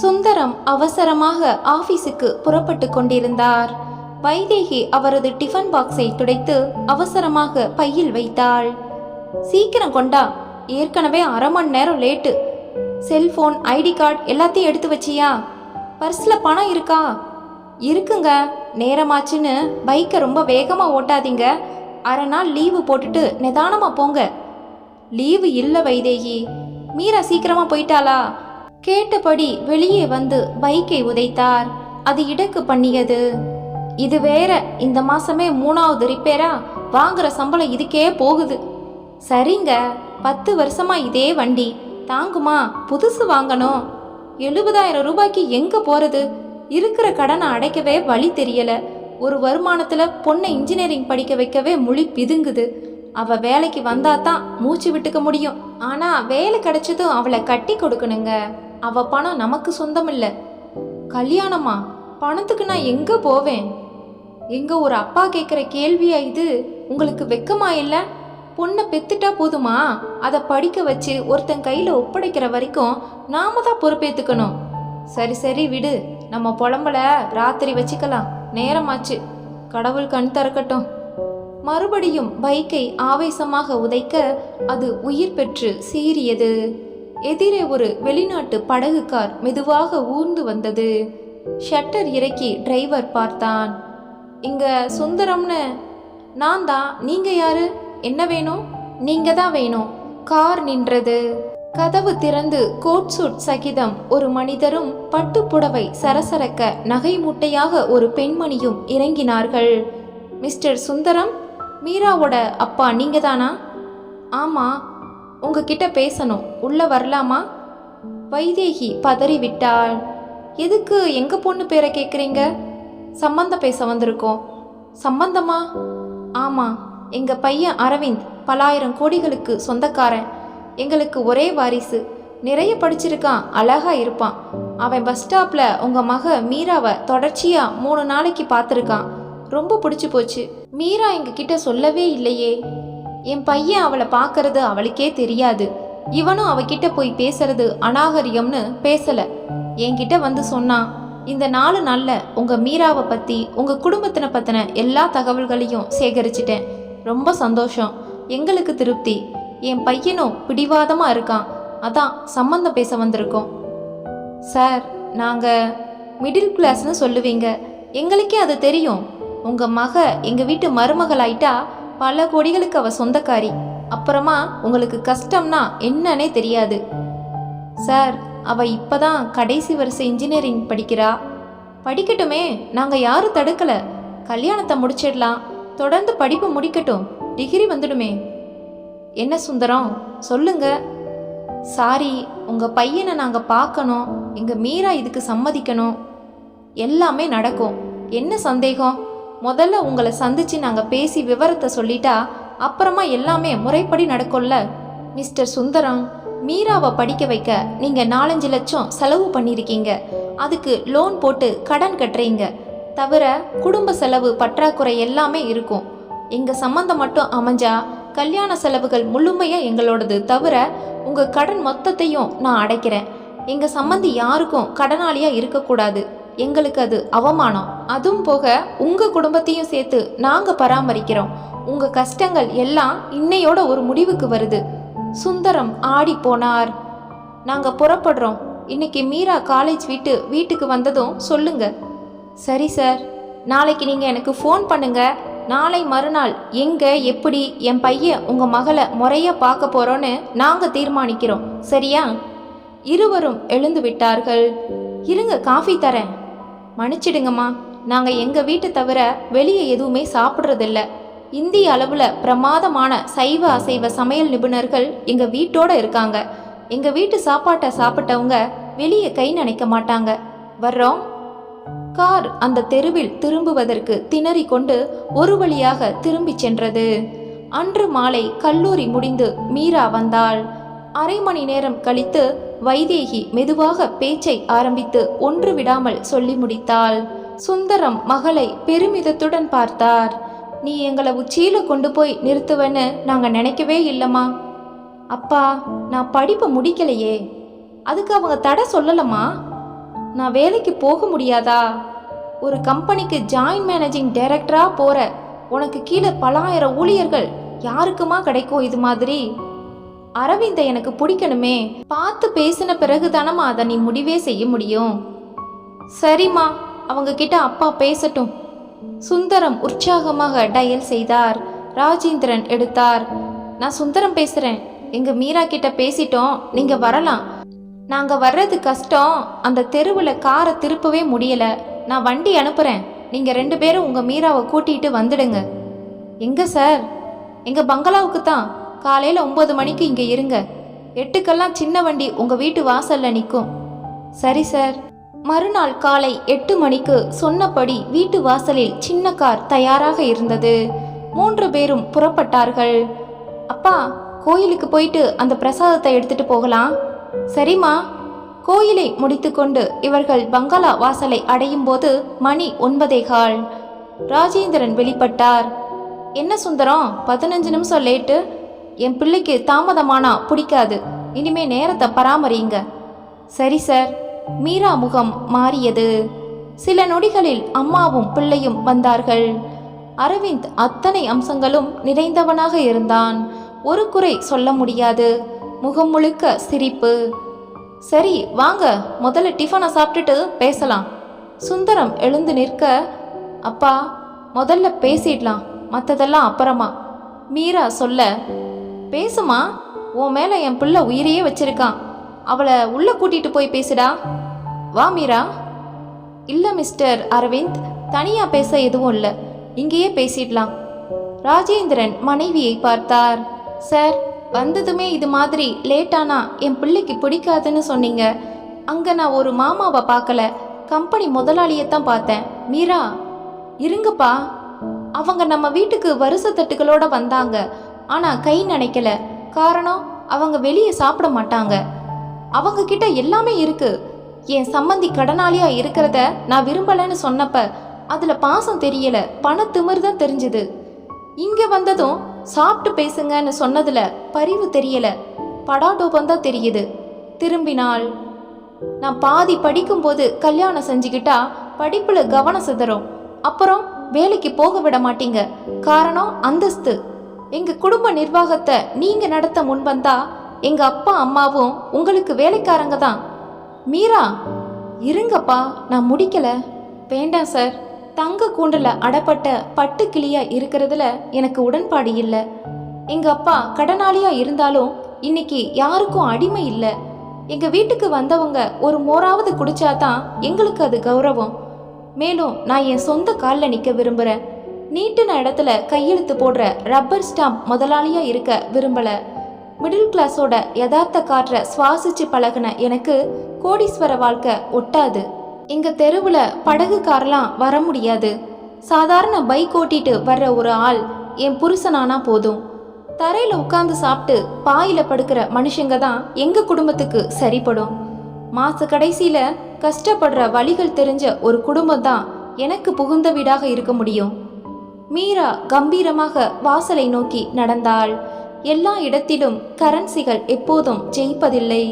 சுந்தரம் அவசரமாக ஆபீஸுக்கு புறப்பட்டு கொண்டிருந்தார். வைதேகி அவரது டிஃபன் பாக்ஸை துடைத்து அவசரமாக பையில் வைத்தாள். சீக்கிரம் கொண்டா ஏற்கனவே அரை மணி நேரம் லேட்டு. செல்போன் ஐடி கார்டு எல்லாத்தையும் எடுத்து வச்சியா? பர்ஸில் பணம் இருக்கா? இருக்குங்க. நேரமாச்சுன்னு பைக்கை ரொம்ப வேகமாக ஓட்டாதீங்க. அரை நாள் லீவு போட்டுட்டு நிதானமாக போங்க. லீவு இல்லை வைதேகி. மீரா சீக்கிரமாக போயிட்டாளா? கேட்டபடி வெளியே வந்து பைக்கை உதைத்தார். அது இடக்கு பண்ணியது. இது வேற இந்த மாசமே மூணாவது ரிப்பேரா? வாங்குற சம்பளம் இதுக்கே போகுது. சரிங்க பத்து வருஷமா இதே வண்டி. தாங்குமா புதுசு வாங்கணும். எழுபதாயிரம் ரூபாய்க்கு எங்க போறது? இருக்கிற கடனை அடைக்கவே வழி தெரியல. ஒரு வருமானத்துல பொண்ணை இன்ஜினியரிங் படிக்க வைக்கவே முழி பிதுங்குது. அவ வேலைக்கு வந்தா தான் மூச்சு விட்டுக்க முடியும். ஆனா வேலை கிடைச்சதும் அவளை கட்டி கொடுக்கணுங்க. அவ பணம் நமக்கு சொந்தம் இல்ல கல்யாணமா? பணத்துக்கு நான் எங்க போவேன்? எங்க ஒரு அப்பா கேட்குற கேள்வியா இது? உங்களுக்கு வெக்கமா இல்ல? பொண்ணை பெத்துட்டா போதுமா? அதை படிக்க வச்சு ஒருத்தன் கையில ஒப்படைக்கிற வரைக்கும் நாம தான் பொறுப்பேத்துக்கணும். சரி சரி விடு. நம்ம புலம்பல. ராத்திரி வச்சுக்கலாம். நேரமாச்சு. கடவுள் கண் திறக்கட்டும். மறுபடியும் பைக்கை ஆவேசமாக உதைக்க அது உயிர் பெற்று சீறியது. எதிரே ஒரு வெளிநாட்டு படகு கார் மெதுவாக ஊர்ந்து வந்தது. ஷட்டர் இறக்கி டிரைவர் பார்த்தான். இங்க சுந்தரம்னு. நான் தான். நீங்க யாரு? என்ன வேணும்? நீங்க தான் வேணும். கார் நின்றது. கதவு திறந்து கோட் சூட் சகிதம். ஒரு மனிதரும் பட்டுப்புடவை சரசரக்க நகை மூட்டையாக ஒரு பெண்மணியும் இறங்கினார்கள். மிஸ்டர் சுந்தரம் மீராவோட அப்பா நீங்க தானா? ஆமா. உங்ககிட்ட பேசணும். உள்ள வரலாமா? வைதேகி பதறிவிட்டாள். எதுக்கு எங்க பொண்ணு பேரை கேக்குறீங்க? சம்பந்தம் பேச வந்திருக்கோம். சம்பந்தமா? ஆமா. எங்க பையன் அரவிந்த் பலாயிரம் கோடிகளுக்கு சொந்தக்காரன். எங்களுக்கு ஒரே வாரிசு. நிறைய படிச்சிருக்கான். அழகா இருப்பான். அவன் பஸ் ஸ்டாப்ல உங்க மக மீராவை தொடர்ச்சியா மூணு நாளைக்கு பார்த்துருக்கான். ரொம்ப பிடிச்சி போச்சு. மீரா எங்ககிட்ட சொல்லவே இல்லையே. என் பையன் அவளை பார்க்கறது அவளுக்கே தெரியாது. இவனும் அவகிட்ட போய் பேசுறது அநாகரிகம்னு பேசல. என்கிட்ட வந்து சொன்னான் இந்த நாலு நல்ல உங்க மீராவை பத்தி உங்க குடும்பத்தின பத்தின எல்லா தகவல்களையும் சேகரிச்சிட்டேன். ரொம்ப சந்தோஷம். எங்களுக்கு திருப்தி. என் பையனும் பிடிவாதமா இருக்கான். அதான் சம்மந்தம் பேச வந்திருக்கோம். சார் நாங்க மிடில் கிளாஸ்னு சொல்லுவீங்க. எங்களுக்கே அது தெரியும். உங்க மக எங்க வீட்டு மருமகள் ஆயிட்டா பல கோடிகளுக்கு அவ சொந்தக்காரி. அப்புறமா உங்களுக்கு கஷ்டம்னா என்னன்னே தெரியாது. சார் அவ இப்பதான் கடைசி வருஷம் இன்ஜினியரிங் படிக்கிறா. படிக்கட்டுமே நாங்க யாரும் தடுக்கல. கல்யாணத்தை முடிச்சிடலாம். தொடர்ந்து படிப்பு முடிக்கட்டும். டிகிரி வந்துடுமே. என்ன சுந்தரம்? சொல்லுங்க. சாரி உங்க பையனை நாங்க பார்க்கணும். எங்க மீரா இதுக்கு சம்மதிக்கணும். எல்லாமே நடக்கும். என்ன சந்தேகம்? முதல்ல உங்களை சந்திச்சு நாங்கள் பேசி விவரத்தை சொல்லிட்டா அப்புறமா எல்லாமே முறைப்படி நடக்கும்ல? மிஸ்டர் சுந்தரம் மீராவை படிக்க வைக்க நீங்கள் நாலஞ்சு லட்சம் செலவு பண்ணியிருக்கீங்க அதுக்கு லோன் போட்டு கடன் கட்டுறீங்க. தவிர குடும்ப செலவு பற்றாக்குறை எல்லாமே இருக்கும். எங்கள் சம்மந்தம் மட்டும் அமைஞ்சா கல்யாண செலவுகள் முழுமையாக எங்களோடது. தவிர உங்கள் கடன் மொத்தத்தையும் நான் அடைக்கிறேன். எங்கள் சம்மந்தி யாருக்கும் கடனாளியாக இருக்கக்கூடாது. எங்களுக்கு அது அவமானம். அதுவும் போக உங்க குடும்பத்தையும் சேர்த்து நாங்க பராமரிக்கிறோம். உங்க கஷ்டங்கள் எல்லாம் இன்னையோட ஒரு முடிவுக்கு வருது. சுந்தரம் ஆடி போனார். நாங்க புறப்படுறோம். இன்னைக்கு மீரா காலேஜ் விட்டு வீட்டுக்கு வந்ததும் சொல்லுங்க. சரி சார் நாளைக்கு நீங்க எனக்கு ஃபோன் பண்ணுங்க. நாளை மறுநாள் எங்க எப்படி என் பையன் உங்க மகளை முறையாக பார்க்க போறோன்னு நாங்க தீர்மானிக்கிறோம். சரியா? இருவரும் எழுந்து விட்டார்கள். இருங்க காஃபி தரேன். மன்னிச்சிடுங்கம்மா. நாங்கள் எங்கள் வீட்டை தவிர வெளியே எதுவுமே சாப்பிட்றதில்ல. இந்திய அளவில் பிரமாதமான சைவ அசைவ சமையல் நிபுணர்கள் எங்கள் வீட்டோட இருக்காங்க. எங்கள் வீட்டு சாப்பாட்டை சாப்பிட்டவங்க வெளியே கை நினைக்க மாட்டாங்க. வர்றோம். கார் அந்த தெருவில் திரும்புவதற்கு திணறி கொண்டு ஒரு வழியாக திரும்பிச் சென்றது. அன்று மாலை கல்லூரி முடிந்து மீரா வந்தாள். அரை மணி நேரம் கழித்து வைதேகி மெதுவாக பேச்சை ஆரம்பித்து ஒன்று விடாமல் சொல்லி முடித்தாள். சுந்தரம் மகளை பெருமிதத்துடன் பார்த்தார். நீ எங்களை உச்சியில கொண்டு போய் நிறுத்துவன்னு நாங்க நினைக்கவே இல்லம்மா. அப்பா நான் படிப்பை முடிக்கலையே. அதுக்கு அவங்க தடை சொல்லலம்மா. நான் வேலைக்கு போக முடியாதா? ஒரு கம்பெனிக்கு ஜாயின்ட் மேனேஜிங் டைரக்டரா போற உனக்கு கீழே பலாயிரம் ஊழியர்கள் யாருக்குமா கிடைக்கும் இது மாதிரி? அரவிந்த எனக்கு பிடிக்கணுமே. பார்த்து பேசின பிறகு தானம்மா அதை நீ முடிவே செய்ய முடியும். சரிம்மா அவங்க கிட்ட அப்பா பேசட்டும். சுந்தரம் உற்சாகமாக டயல் செய்தார். ராஜேந்திரன் எடுத்தார். நான் சுந்தரம் பேசுறேன். எங்க மீரா கிட்ட பேசிட்டோம். நீங்க வரலாம். நாங்க வர்றது கஷ்டம். அந்த தெருவில் காரை திருப்பவே முடியல. நான் வண்டி அனுப்புறேன். நீங்க ரெண்டு பேரும் உங்க மீராவை கூட்டிட்டு வந்துடுங்க. எங்க சார்? எங்க பங்களாவுக்கு தான். காலையில் ஒன்பது மணிக்கு இங்கே இருங்க. எட்டுக்கெல்லாம் சின்ன வண்டி உங்கள் வீட்டு வாசலில் நிற்கும் சரி சார். மறுநாள் காலை எட்டு மணிக்கு சொன்னபடி வீட்டு வாசலில் சின்ன கார் தயாராக இருந்தது. மூன்று பேரும் புறப்பட்டார்கள். அப்பா கோயிலுக்கு போயிட்டு அந்த பிரசாதத்தை எடுத்துட்டு போகலாம். சரிம்மா. கோயிலை முடித்துக்கொண்டு இவர்கள் பங்களா வாசலை அடையும் போது மணி ஒன்பதே கால். ராஜேந்திரன் வெளிப்பட்டார். என்ன சுந்தரம்? பதினஞ்சு நிமிஷம் லேட்டு. என் பிள்ளைக்கு தாமதமானா பிடிக்காது. இனிமே நேரத்தை பராமரிங்க சரி சார். மீரா முகம் மாறியது. சில நொடிகளில் அம்மாவும் பிள்ளையும் வந்தார்கள். அரவிந்த் அத்தனை அம்சங்களும் நிறைந்தவனாக இருந்தான். ஒரு குறை சொல்ல முடியாது. முகம் முழுக்க சிரிப்பு. சரி வாங்க. முதல்ல டிஃபனை சாப்பிட்டுட்டு பேசலாம். சுந்தரம் எழுந்து நிற்க அப்பா முதல்ல பேசிடலாம். மற்றதெல்லாம் அப்புறமா. மீரா சொல்ல பேசுமா? உன் மேலே என் பிள்ளை உயிரையே வச்சிருக்கான் அவளை உள்ள கூட்டிட்டு போய் பேசுடா. வா மீரா. இல்லை மிஸ்டர் அரவிந்த் தனியா பேச எதுவும் இல்லை. இங்கேயே பேசிடலாம். ராஜேந்திரன் மனைவியை பார்த்தார். சார் வந்ததுமே இது மாதிரி லேட்டானா? என் பிள்ளைக்கு பிடிக்காதுன்னு சொன்னீங்க. அங்கே நான் ஒரு மாமாவை பார்க்கல. கம்பெனி முதலாளியைத்தான் பார்த்தேன். மீரா இருங்கப்பா. அவங்க நம்ம வீட்டுக்கு வருஷ தட்டுகளோட வந்தாங்க. ஆனால் கை நினைக்கல. காரணம் அவங்க வெளியே சாப்பிட மாட்டாங்க. அவங்க கிட்ட எல்லாமே இருக்கு. என் சம்மந்தி கடனாளியா இருக்கிறத நான் விரும்பலைன்னு சொன்னப்ப அதுல பாசம் தெரியல. பண திமிர் தான் தெரிஞ்சுது. இங்க வந்ததும் சாப்பிட்டு பேசுங்கன்னு சொன்னதுல பரிவு தெரியல. படாடோபம் தான் தெரியுது. திரும்பினாள் நான் பாதி படிக்கும்போது கல்யாணம் செஞ்சுக்கிட்டா படிப்புல கவனம் சிதறும். அப்புறம் வேலைக்கு போக விட மாட்டீங்க. காரணம் அந்தஸ்து. எங்கள் குடும்ப நிர்வாகத்தை நீங்கள் நடத்த முன்வந்தா எங்கள் அப்பா அம்மாவும் உங்களுக்கு வேலைக்காரங்க தான். மீரா இருங்கப்பா நான் முடிக்கலை. வேண்டாம் சார். தங்க கூண்டில் அடப்பட்ட பட்டு கிளியாக இருக்கிறதுல எனக்கு உடன்பாடு இல்லை. எங்கள் அப்பா கடனாளியாக இருந்தாலும் இன்னைக்கு யாருக்கும் அடிமை இல்லை. எங்கள் வீட்டுக்கு வந்தவங்க ஒரு மோராவது குடிச்சாதான் எங்களுக்கு அது கௌரவம். மேலும் நான் என் சொந்த காலில் நிற்க விரும்புகிறேன் நீட்டின இடத்துல கையெழுத்து போடுற ரப்பர் ஸ்டாம்ப் முதலாளியா இருக்க விரும்பல. மிடில் கிளாஸோட யதார்த்த காற்றை சுவாசிச்சு பழகுன எனக்கு கோடீஸ்வர வாழ்க்கை ஒட்டாது. இங்க தெருவுல படகு கார்லாம் வர முடியாது. சாதாரண பைக் ஓட்டிட்டு வர்ற ஒரு ஆள் என் புருஷனானா போதும். தரையில உட்கார்ந்து சாப்பிட்டு பாயில படுக்கிற மனுஷங்க தான் எங்க குடும்பத்துக்கு சரிப்படும். மாச கடைசியில கஷ்டப்படுற வழிகள் தெரிஞ்ச ஒரு குடும்பம் தான் எனக்கு புகுந்த வீடாக இருக்க முடியும். மீரா கம்பீரமாக வாசலை நோக்கி நடந்தாள். எல்லா இடத்திலும் கரன்சிகள் எப்போதும் ஜெயிப்பதில்லை.